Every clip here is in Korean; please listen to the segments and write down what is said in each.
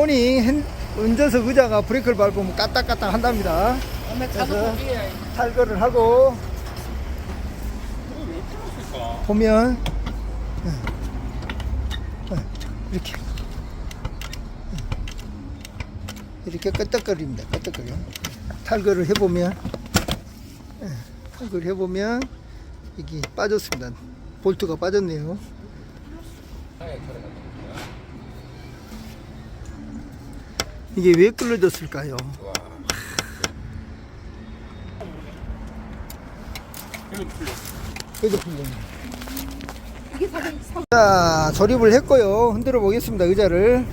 오니 핸- 운전석 의자가 브레이크를 밟으면 까딱까딱 한답니다. 그래서 탈거를 하고 보면 이렇게 이렇게 끄떡거립니다. 끄떡거려. 탈거를 해보면 예, 탈거를 해보면 이게 빠졌습니다. 볼트가 빠졌네요. 이게 왜 끌어졌을까요? 그래도. 자, 조립을 했고요. 흔들어 보겠습니다. 의자를.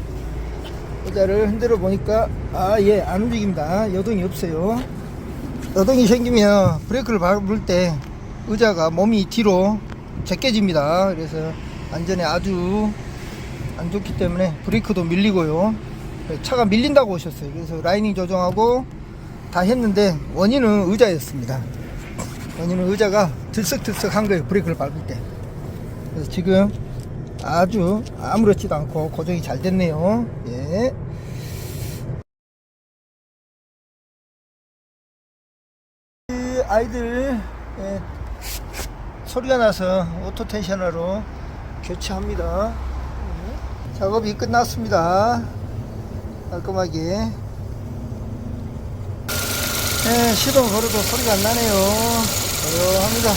의자를 흔들어 보니까, 아, 예, 안 움직입니다. 여동이 없어요. 여동이 생기면 브레이크를 밟을 때 의자가 몸이 뒤로 제껴집니다. 그래서 안전에 아주 안 좋기 때문에 브레이크도 밀리고요. 차가 밀린다고 오셨어요. 그래서 라이닝 조정하고 다 했는데 원인은 의자였습니다. 원인은 의자가 들썩들썩 한 거예요. 브레이크를 밟을 때. 그래서 지금 아주 아무렇지도 않고 고정이 잘 됐네요. 예. 이 아이들 예, 소리가 나서 오토 텐셔너로 교체합니다. 예. 작업이 끝났습니다. 깔끔하게. 예, 시동 걸어도 소리가 안 나네요. 그러합니다.